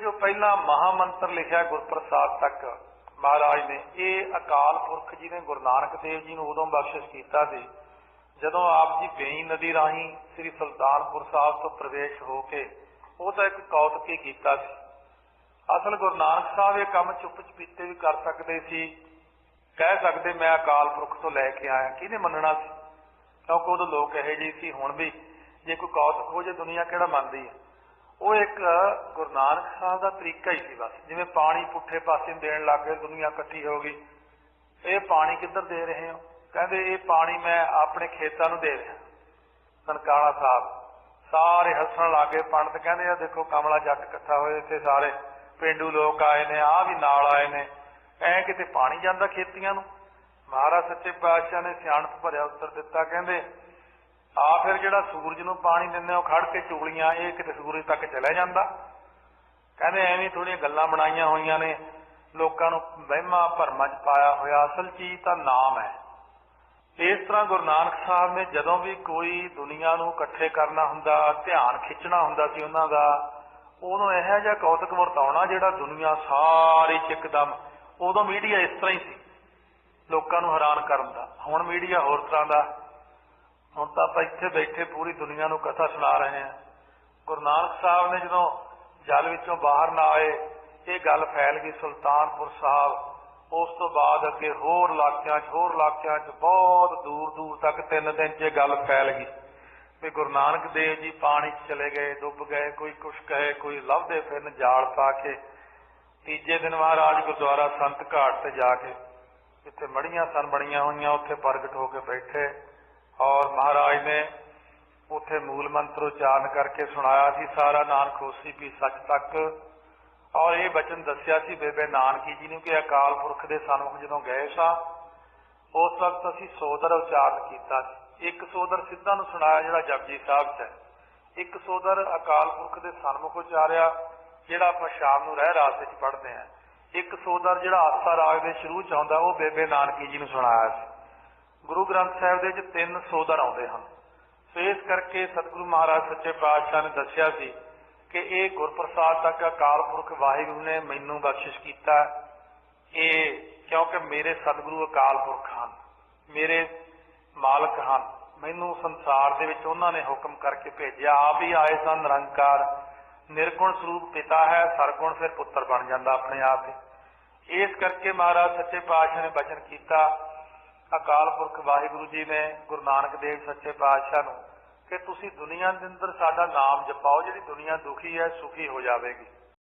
ਜੋ ਪਹਿਲਾ ਮਹਾ ਮੰਤਰ ਲਿਖਿਆ ਗੁਰਪ੍ਰਸਾਦ ਤੱਕ, ਮਹਾਰਾਜ ਨੇ, ਇਹ ਅਕਾਲ ਪੁਰਖ ਜੀ ਨੇ, ਗੁਰੂ ਨਾਨਕ ਦੇਵ ਜੀ ਨੂੰ ਉਦੋਂ ਬਖਸ਼ਿਸ਼ ਕੀਤਾ ਸੀ, ਜਦੋਂ ਆਪ ਜੀ ਬੇਈ ਨਦੀ ਰਾਹੀਂ ਸ੍ਰੀ ਸੁਲਤਾਨਪੁਰ ਸਾਹਿਬ ਤੋਂ ਪ੍ਰਵੇਸ਼ ਹੋ ਕੇ ਉਹ ਤਾਂ ਇੱਕ ਕੌਤਕ ਹੀ ਕੀਤਾ ਸੀ। ਅਸਲ ਗੁਰੂ ਨਾਨਕ ਸਾਹਿਬ ਇਹ ਕੰਮ ਚੁੱਪ ਚਪੀਤੇ ਵੀ ਕਰ ਸਕਦੇ ਸੀ, ਕਹਿ ਸਕਦੇ ਮੈਂ ਅਕਾਲ ਪੁਰਖ ਤੋਂ ਲੈ ਕੇ ਆਇਆ, ਕਿਹਨੇ ਮੰਨਣਾ ਸੀ? ਕਿਉਂਕਿ ਉਦੋਂ ਲੋਕ ਇਹੋ ਜਿਹੇ ਸੀ, ਹੁਣ ਵੀ ਜੇ ਕੋਈ ਕੌਤਕ ਹੋ ਜੇ ਦੁਨੀਆ ਕਿਹੜਾ ਮੰਨਦੀ ਹੈ? ਉਹ ਇੱਕ ਗੁਰੂ ਨਾਨਕ ਸਾਹਿਬ ਦਾ ਤਰੀਕਾ ਹੀ ਸੀ ਬਸ। ਜਿਵੇਂ ਪਾਣੀ ਪੁੱਠੇ ਪਾਸੇ ਨੂੰ ਦੇਣ ਲੱਗ ਗਏ, ਦੁਨੀਆ ਇਕੱਠੀ ਹੋ ਗਈ। ਇਹ ਪਾਣੀ ਕਿੱਧਰ ਦੇ ਰਹੇ ਹੋ? ਕਹਿੰਦੇ ਇਹ ਪਾਣੀ ਮੈਂ ਆਪਣੇ ਖੇਤਾਂ ਨੂੰ ਦੇ ਰਿਹਾ ਸਨਕਾਣਾ ਸਾਹਿਬ। ਸਾਰੇ ਹੱਸਣ ਲੱਗੇ ਪੰਡਤ, ਕਹਿੰਦੇ ਆ ਦੇਖੋ ਕਮਲਾ ਜੱਟ ਇਕੱਠਾ ਹੋਏ ਇੱਥੇ ਸਾਰੇ। ਪਿੰਡੂ ਲੋਕ ਆਏ ਨੇ ਆ ਵੀ ਨਾਲ ਆਏ ਨੇ। ਐ ਕਿਤੇ ਪਾਣੀ ਜਾਂਦਾ ਖੇਤੀਆਂ ਨੂੰ? ਮਹਾਰਾਜ ਸੱਚੇ ਪਾਤਸ਼ਾਹ ਨੇ ਸਿਆਣਪ ਭਰਿਆ ਉੱਤਰ ਦਿੱਤਾ, ਕਹਿੰਦੇ ਆ ਫਿਰ ਜਿਹੜਾ ਸੂਰਜ ਨੂੰ ਪਾਣੀ ਦਿੰਦੇ ਉਹ ਖੜ ਕੇ ਚੁਗਲੀਆਂ, ਇਹ ਕਿਤੇ ਸੂਰਜ ਤੱਕ ਚਲਾ ਜਾਂਦਾ। ਕਹਿੰਦੇ ਐਵੇਂ ਥੋੜੀਆਂ ਗੱਲਾਂ ਬਣਾਈਆਂ ਹੋਈਆਂ ਨੇ। ਲੋਕਾਂ ਨੂੰ ਵਹਿਮਾਂ ਭਰਮਾਂ 'ਚ ਪਾਇਆ ਹੋਇਆ ਅਸਲ ਚੀਜ਼ ਤਾਂ ਨਾਮ ਹੈ। ਇਸ ਤਰ੍ਹਾਂ ਗੁਰੂ ਨਾਨਕ ਸਾਹਿਬ ਨੇ ਜਦੋਂ ਵੀ ਕੋਈ ਦੁਨੀਆ ਨੂੰ ਇਕੱਠੇ ਕਰਨਾ ਹੁੰਦਾ, ਧਿਆਨ ਖਿੱਚਣਾ ਹੁੰਦਾ ਸੀ ਉਹਨਾਂ ਦਾ ਉਦੋਂ ਇਹੋ ਜਿਹਾ ਕੌਤਕ ਵਰਤਾਉਣਾ ਜਿਹੜਾ ਦੁਨੀਆ ਸਾਰੀ ਚ ਇੱਕਦਮ ਉਦੋਂ ਮੀਡੀਆ ਇਸ ਤਰ੍ਹਾਂ ਹੀ ਸੀ। ਲੋਕਾਂ ਨੂੰ ਹੈਰਾਨ ਕਰਨ ਦਾ। ਹੁਣ ਮੀਡੀਆ ਹੋਰ ਤਰ੍ਹਾਂ ਦਾ। ਹੁਣ ਤਾਂ ਆਪਾਂ ਇੱਥੇ ਬੈਠੇ ਪੂਰੀ ਦੁਨੀਆ ਨੂੰ ਕਥਾ ਸੁਣਾ ਰਹੇ ਹਾਂ। ਗੁਰੂ ਨਾਨਕ ਸਾਹਿਬ ਨੇ ਜਦੋਂ ਜਲ ਵਿੱਚੋਂ ਬਾਹਰ ਨਾ ਆਏ, ਇਹ ਗੱਲ ਫੈਲ ਗਈ ਸੁਲਤਾਨਪੁਰ ਸਾਹਿਬ। ਉਸ ਤੋਂ ਬਾਅਦ ਅੱਗੇ ਹੋਰ ਇਲਾਕਿਆਂ 'ਚ, ਹੋਰ ਇਲਾਕਿਆਂ 'ਚ, ਬਹੁਤ ਦੂਰ ਦੂਰ ਤੱਕ ਤਿੰਨ ਦਿਨ 'ਚ ਇਹ ਗੱਲ ਫੈਲ ਗਈ। ਵੀ ਗੁਰੂ ਨਾਨਕ ਦੇਵ ਜੀ ਪਾਣੀ 'ਚ ਚਲੇ ਗਏ, ਡੁੱਬ ਗਏ, ਕੋਈ ਕੁਛ ਕਹੇ, ਕੋਈ ਲੱਭਦੇ ਫਿਰਨ ਜਾਲ ਪਾ ਕੇ। ਤੀਜੇ ਦਿਨ ਮਹਾਰਾਜ ਗੁਰਦੁਆਰਾ ਸੰਤ ਘਾਟ ਤੇ ਜਾ ਕੇ, ਜਿੱਥੇ ਮੜੀਆਂ ਸਨ ਬਣੀਆਂ ਹੋਈਆਂ, ਉੱਥੇ ਪ੍ਰਗਟ ਹੋ ਕੇ ਬੈਠੇ। ਔਰ ਮਹਾਰਾਜ ਨੇ ਉੱਥੇ ਮੂਲ ਮੰਤਰ ਉਚਾਰਨ ਕਰਕੇ ਸੁਣਾਇਆ ਸੀ, ਸਾਰਾ ਨਾਨਕ ਹੋਸੀ ਵੀ ਸੱਚ ਤੱਕ। ਔਰ ਇਹ ਬਚਨ ਦੱਸਿਆ ਸੀ ਬੇਬੇ ਨਾਨਕੀ ਜੀ ਨੂੰ ਕਿ ਅਕਾਲ ਪੁਰਖ ਦੇ ਸਨਮੁਖ ਜਦੋਂ ਗਏ ਸਾਂ, ਉਸ ਵਕਤ ਅਸੀਂ ਸੋਦਰ ਉਚਾਰਨ ਕੀਤਾ ਸੀ। ਇੱਕ ਸੋਦਰ ਸਿੱਧਾ ਨੂੰ ਸੁਣਾਇਆ ਜਿਹੜਾ ਜਪਜੀ ਸਾਹਿਬ 'ਚ ਹੈ। ਇੱਕ ਸੋਦਰ ਅਕਾਲ ਪੁਰਖ ਦੇ ਸਨਮੁਖ ਉਚਾਰਿਆ, ਜਿਹੜਾ ਆਪਾਂ ਸ਼ਾਮ ਨੂੰ ਰਹਿ ਰਾਸ ਵਿੱਚ ਪੜ੍ਹਦੇ ਹਾਂ। ਇੱਕ ਸੋਦਰ ਜਿਹੜਾ ਆਸਾ ਰਾਗ ਦੇ ਸ਼ੁਰੂ 'ਚ ਆਉਂਦਾ, ਉਹ ਬੇਬੇ ਨਾਨਕੀ ਜੀ ਨੂੰ ਸੁਣਾਇਆ ਸੀ। ਗੁਰੂ ਗ੍ਰੰਥ ਸਾਹਿਬ ਦੇ ਵਿੱਚ ਤਿੰਨ ਸੋਦਰ ਆਉਂਦੇ ਹਨ। ਸੋ ਇਸ ਕਰਕੇ ਸਤਿਗੁਰੂ ਮਹਾਰਾਜ ਸੱਚੇ ਪਾਤਸ਼ਾਹ ਨੇ ਦੱਸਿਆ ਸੀ ਕਿ ਇਹ ਗੁਰਪ੍ਰਸਾਦ ਤੱਕ ਅਕਾਲ ਪੁਰਖ ਵਾਹਿਗੁਰੂ ਨੇ ਮੈਨੂੰ ਬਖਸ਼ਿਸ਼ ਕੀਤਾ। ਇਹ ਕਿਉਂਕਿ ਮੇਰੇ ਸਤਿਗੁਰੂ ਅਕਾਲ ਪੁਰਖ ਹਨ, ਮੇਰੇ ਮਾਲਕ ਹਨ। ਮੈਨੂੰ ਸੰਸਾਰ ਦੇ ਵਿੱਚ ਉਹਨਾਂ ਨੇ ਹੁਕਮ ਕਰਕੇ ਭੇਜਿਆ, ਆਪ ਹੀ ਆਏ ਸਨ, ਨਿਰੰਕਾਰ, ਨਿਰਗੁਣ ਸਰੂਪ ਪਿਤਾ ਹੈ, ਸਰਗੁਣ ਫਿਰ ਪੁੱਤਰ ਬਣ ਜਾਂਦਾ ਆਪਣੇ ਆਪ ਹੀ। ਇਸ ਕਰਕੇ ਮਹਾਰਾਜ ਸੱਚੇ ਪਾਤਸ਼ਾਹ ਨੇ ਬਚਨ ਕੀਤਾ। ਅਕਾਲ ਪੁਰਖ ਵਾਹਿਗੁਰੂ ਜੀ ਨੇ ਗੁਰੂ ਨਾਨਕ ਦੇਵ ਸੱਚੇ ਪਾਤਸ਼ਾਹ ਨੂੰ ਕਿ ਤੁਸੀਂ ਦੁਨੀਆ ਦੇ ਅੰਦਰ ਸਾਡਾ ਨਾਮ ਜਪਾਓ, ਜਿਹੜੀ ਦੁਨੀਆ ਦੁਖੀ ਹੈ, ਸੁਖੀ ਹੋ ਜਾਵੇਗੀ।